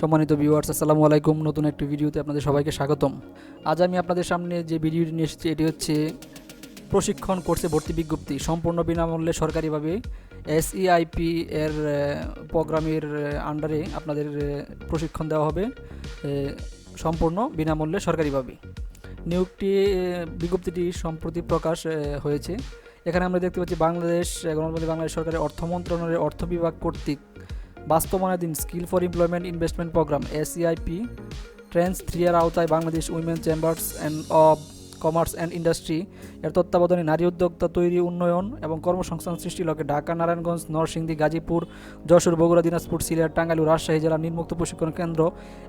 সম্মানিত ভিউয়ার্স আসসালামু আলাইকুম। নতুন একটি ভিডিওতে আপনাদের সবাইকে স্বাগতম। আজ আমি আপনাদের সামনে যে ভিডিওটি নিয়ে এসেছি এটি হচ্ছে প্রশিক্ষণ কোর্সে ভর্তি বিজ্ঞপ্তি। সম্পূর্ণ বিনামূল্যে সরকারিভাবে এসইআইপি এর প্রোগ্রামের আন্ডারে আপনাদের প্রশিক্ষণ দেওয়া হবে সম্পূর্ণ বিনামূল্যে সরকারিভাবে। নিয়োগটি বিজ্ঞপ্তিটি সম্প্রতি প্রকাশ হয়েছে। এখানে আমরা দেখতে পাচ্ছি বাংলাদেশ আহ, বাংলাদেশ সরকারের অর্থ মন্ত্রণালয়ের অর্থ বিভাগ কর্তৃক বাস্তবায়নাধীন skill for employment investment program SEIP tranche three এর আওতায় Bangladesh women chambers and of commerce and industry এর তত্ত্বাবধানে নারী উদ্যোক্তা তৈরি উন্নয়ন এবং কর্মসংস্থান সৃষ্টি লক্ষ্যে ঢাকা, নারায়ণগঞ্জ, নরসিংদী, গাজীপুর, যশোর, বগুড়া, দিনাজপুর, সিলেট, টাঙ্গাইল, রাজশাহী জেলা নির্মুক্ত প্রশিক্ষণ কেন্দ্র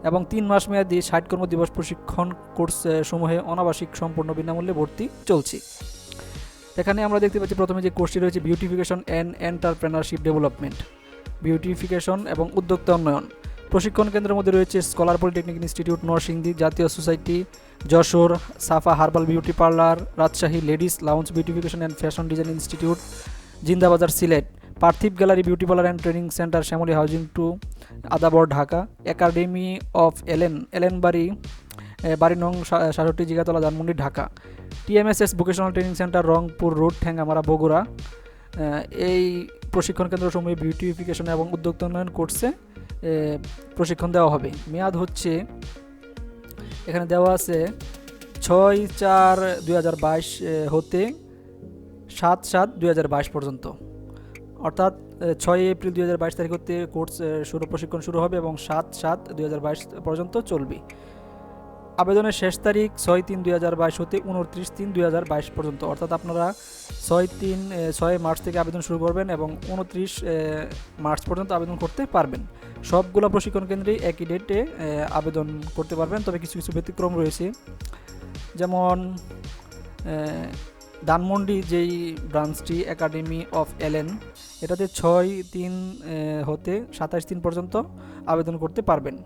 এবং তিন মাস মেয়াদী ষাট কর্মদিবস প্রশিক্ষণ কোর্স সমূহে অনাবাসিক সম্পূর্ণ বিনামূল্যে ভর্তি চলছে। এখানে আমরা দেখতে পাচ্ছি প্রথমে যে কোর্সটি রয়েছে beautification and entrepreneurship development beautification এবং উদ্যোক্তা উন্নয়ন। প্রশিক্ষণ কেন্দ্রের মধ্যে রয়েছে স্কলার পলিটেকনিক ইনস্টিটিউট নরসিংদী, জাতীয় society, Jashore, Safa herbal beauty parlour, Rajshahi ladies lounge beautification and fashion design institute, Zindabazar Sylhet, Parthib gallery beauty parlour and training centre Shyamoli housing two, Adabor Dhaka, academy of Ellen Ellen বাড়ি নং সাতষট্টি Jigatala, Dhanmondi, Dhaka. TMSS vocational training centre Rangpur road Thengamara Bogura. এই প্রশিক্ষণ কেন্দ্র কেন্দ্রসমূহে beautification এবং উদ্যোক্তা উন্নয়ন কোর্সে প্রশিক্ষণ দেওয়া হবে। মেয়াদ হচ্ছে, এখানে দেওয়া আছে ছয় চার দুই হতে সাত সাত দুই পর্যন্ত। অর্থাৎ ছয় এপ্রিল দুই হাজার বাইশ তারিখ হতে কোর্স শুরু, প্রশিক্ষণ শুরু হবে এবং সাত সাত দুই পর্যন্ত চলবে। আবেদনের শেষ তারিখ ছয় তিন দুই হাজার বাইশ হতে উনত্রিশ তিন দুই হাজার বাইশ পর্যন্ত। অর্থাৎ আপনারা ছয় তিন ছয় মার্চ থেকে আবেদন শুরু করবেন এবং উনত্রিশ মার্চ পর্যন্ত আবেদন করতে পারবেন। সবগুলো প্রশিক্ষণ কেন্দ্রেই একই ডেটে আবেদন করতে পারবেন। তবে কিছু কিছু ব্যতিক্রম রয়েছে। যেমন ধানমন্ডি যেই ব্রাঞ্চটি একাডেমি অফ এলেন এটাতে ছয় তিন হতে সাতাশ দিন পর্যন্ত আবেদন করতে পারবেন।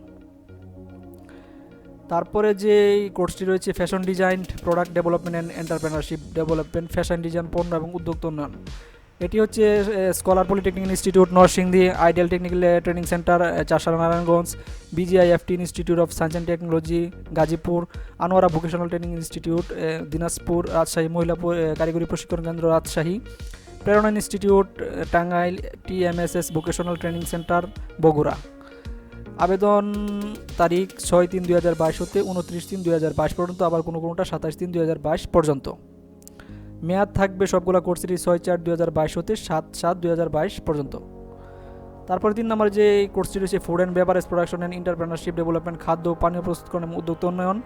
তারপরে যে কোর্সটি রয়েছে fashion design product development and entrepreneurship development fashion design পণ্য এবং উদ্যোক্তা উন্নয়ন। এটি হচ্ছে scholar polytechnic institute Narsingdi ideal technical training centre Charshala Narayanganj BGIFT institute of science and technology Gazipur, Anowara vocational training institute Dinajpur, Rajshahi মহিলা কারিগরি প্রশিক্ষণ কেন্দ্র, Rajshahi, Prerona institute Tangail TMSS vocational training centre Bogura. আবেদন তারিখ ছয় তিন দুই হাজার বাইশ হতে উনত্রিশ তিন দুই হাজার বাইশ পর্যন্ত, আবার কোনো কোনোটা সাতাশ তিন দুই হাজার বাইশ পর্যন্ত। মেয়াদ থাকবে সবগুলো কোর্সেরই ছয় চার দুই হাজার বাইশ হতে সাত সাত দুই হাজার বাইশ পর্যন্ত। তারপরে তিন নম্বরে যে কোর্সটি রয়েছে food and beverage production and entrepreneurship development খাদ্য, পানীয় প্রস্তুতকরণ এবং উদ্যোক্তা উন্নয়ন।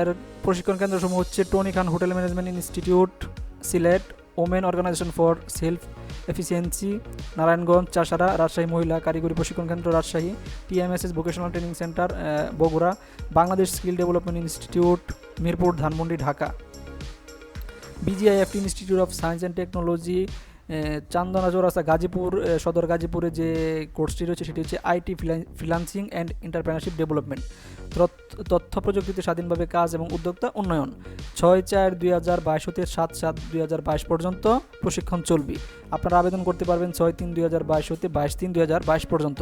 এর প্রশিক্ষণ কেন্দ্রসমূহ হচ্ছে Tony Khan hotel management institute Sylhet women organisation for self efficiency, Narayanganj, Chashara, Rajshahi মহিলা কারিগরি প্রশিক্ষণ কেন্দ্র, Rajshahi, TMSS vocational training centre Bogura, Bangladesh skill development institute, Mirpur, Dhanmondi, Dhaka. BGIFT institute of science and technology Chandona Chowrasta Gazipur Sadar গাজীপুরে যে কোর্সটি রয়েছে সেটি হচ্ছে IT freelancing and entrepreneurship development তথ্য প্রযুক্তিতে স্বাধীনভাবে কাজ এবং উদ্যোক্তা উন্নয়ন। ছয় চার দুই হাজার বাইশ হতে সাত সাত দুই হাজার বাইশ পর্যন্ত প্রশিক্ষণ চলবে। আপনারা আবেদন করতে পারবেন ছয় তিন দুই হাজার বাইশ হতে বাইশ তিন দুই হাজার বাইশ পর্যন্ত।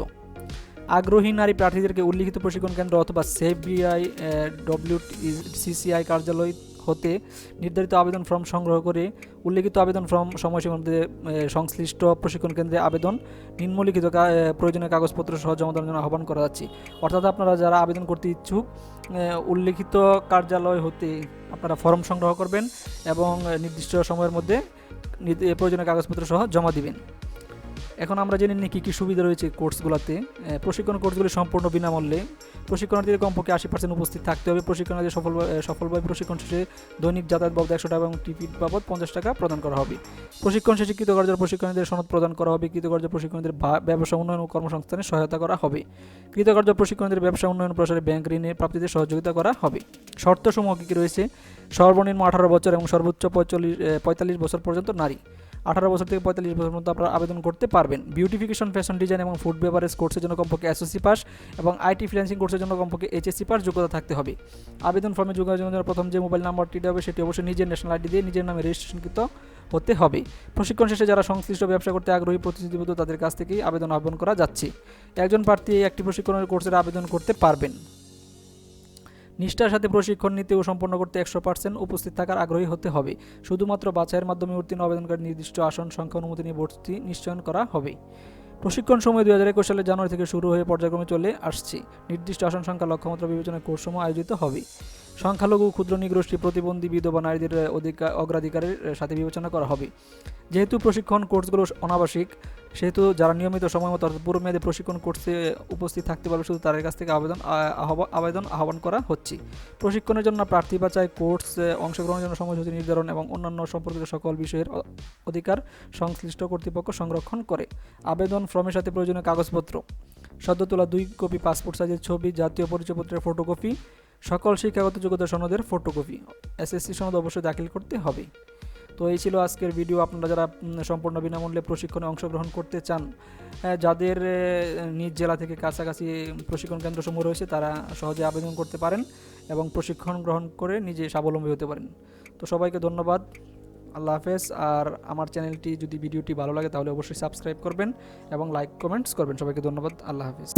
আগ্রহী নারী প্রার্থীদেরকে উল্লিখিত প্রশিক্ষণ কেন্দ্র অথবা সেফ বিআই ডব্লিউ সিসিআই কার্যালয় হতে নির্ধারিত আবেদন ফর্ম সংগ্রহ করে উল্লিখিত আবেদন ফর্ম সময়সীমার মধ্যে সংশ্লিষ্ট প্রশিক্ষণ কেন্দ্রে আবেদন, নিম্নলিখিত প্রয়োজনীয় কাগজপত্র সহ জমা দেওয়ার জন্য আহ্বান করা যাচ্ছে। অর্থাৎ আপনারা যারা আবেদন করতে ইচ্ছুক উল্লিখিত কার্যালয় হতে আপনারা ফর্ম সংগ্রহ করবেন এবং নির্দিষ্ট সময়ের মধ্যে প্রয়োজনীয় কাগজপত্র সহ জমা দিবেন। এখন আমরা জেনে নিই কী কী সুবিধা রয়েছে কোর্সগুলোতে। প্রশিক্ষণ কোর্সগুলি সম্পূর্ণ বিনামূল্যে। প্রশিক্ষণার্থীদের কমপক্ষে আশি পার্সেন্ট উপস্থিত থাকতে হবে। প্রশিক্ষণার্থী সফল সফলভাবে প্রশিক্ষণ শেষে দৈনিক যাতায়াত বাবদ একশো টাকা এবং টিকিট বাবদ পঞ্চাশ টাকা প্রদান করা হবে। প্রশিক্ষণ শেষে কৃতকার্য প্রশিক্ষণীদের সনদ প্রদান করা হবে। কৃতকার্য প্রশিক্ষণীদের ব্যবসা উন্নয়ন ও কর্মসংস্থানে সহায়তা করা হবে। কৃতকার্য প্রশিক্ষণীদের ব্যবসা উন্নয়ন প্রসারে ব্যাংক ঋণের প্রাপ্তিতে সহযোগিতা করা হবে। শর্তসমূহ কী কী রয়েছে? সর্বনিম্ন আঠারো বছর এবং সর্বোচ্চ পঁয়তাল্লিশ পঁয়তাল্লিশ বছর পর্যন্ত নারী। আঠারো বছর থেকে পঁয়তাল্লিশ বছর পর্যন্ত আপনারা আবেদন করতে পারবেন। বিউটিফিকেশন ফ্যাশন ডিজাইন এবং ফুড বেভারেজ কোর্সের জন্য কমপক্ষে এসএসসি পাস এবং আইটি ফ্রিল্যান্সিং কোর্সের জন্য কমপক্ষে এইচএসসি পাস যোগ্যতা থাকতে হবে। আবেদন ফর্মে যোগাযোগের জন্য প্রথম যে মোবাইল নাম্বারটি দেবে সেটি অবশ্যই নিজের ন্যাশনাল আইডি দিয়ে নিজের নামে রেজিস্ট্রেশনকৃত হতে হবে। প্রশিক্ষণ শেষে যারা সংশ্লিষ্ট ব্যবসা করতে আগ্রহী প্রতিনিধিবদ্ধ তাদের কাছ থেকেই আবেদন আহ্বান করা যাচ্ছে। একজন প্রার্থী একটি প্রশিক্ষণের কোর্সের আবেদন করতে পারবেন। নিষ্ঠার সাথে প্রশিক্ষণ নিতে ও সম্পন্ন করতে একশো পার্সেন্ট উপস্থিত থাকার আগ্রহী হতে হবে। শুধুমাত্র বাছাইয়ের মাধ্যমে উত্তীর্ণ আবেদনকারী নির্দিষ্ট আসন সংখ্যা অনুমতি নিয়ে ভর্তি নিশ্চয়ন করা হবে। প্রশিক্ষণ সময় দুই হাজার একুশ সালের জানুয়ারি থেকে শুরু হয়ে পর্যায়ক্রমে চলে আসছে। নির্দিষ্ট আসন সংখ্যা লক্ষ্যমাত্রা বিবেচনায় কোর্সসমূহ আয়োজিত হবে। সংখ্যালঘু, ক্ষুদ্র, নিগোষ্ঠী, প্রতিবন্ধী, বিধবা, নারীদের অধিকার অগ্রাধিকারের সাথে বিবেচনা করা হবে। যেহেতু প্রশিক্ষণ কোর্সগুলো অনাবাসিক, সেহেতু যারা নিয়মিত সময় মতো, অর্থাৎ পুরো মেয়াদে প্রশিক্ষণ কোর্সে উপস্থিত থাকতে পারবে, শুধু তাদের কাছ থেকে আবেদন আবেদন আহ্বান করা হচ্ছে। প্রশিক্ষণের জন্য প্রার্থী বাছাই, কোর্স অংশগ্রহণের জন্য সময়সূচি নির্ধারণ এবং অন্যান্য সম্পর্কিত সকল বিষয়ের অধিকার সংশ্লিষ্ট কর্তৃপক্ষ সংরক্ষণ করে। আবেদন ফর্মের সাথে প্রয়োজনীয় কাগজপত্র, সদ্য তোলা দুই কপি পাসপোর্ট সাইজের ছবি, জাতীয় পরিচয়পত্রের ফটোকপি সকল শিক্ষাগত যোগ্যতা সনদের ফটোকপি। এসএসসি সনদ অবশ্যই দাখিল করতে হবে। তো এই ছিল আজকের ভিডিও আপনারা যারা সম্পূর্ণ বিনামূল্যে প্রশিক্ষণে অংশগ্রহণ করতে চান হ্যাঁ, যাদের নিজ জেলা থেকে কাছাকাছি প্রশিক্ষণ কেন্দ্রসমূহ রয়েছে তারা সহজে আবেদন করতে পারেন এবং প্রশিক্ষণ গ্রহণ করে নিজে স্বাবলম্বী হতে পারেন। তো সবাইকে ধন্যবাদ। আল্লাহ হাফেজ। আর আমার চ্যানেলটি যদি ভিডিওটি ভালো লাগে তাহলে অবশ্যই সাবস্ক্রাইব করবেন এবং লাইক কমেন্টস করবেন। সবাইকে ধন্যবাদ। আল্লাহ হাফেজ।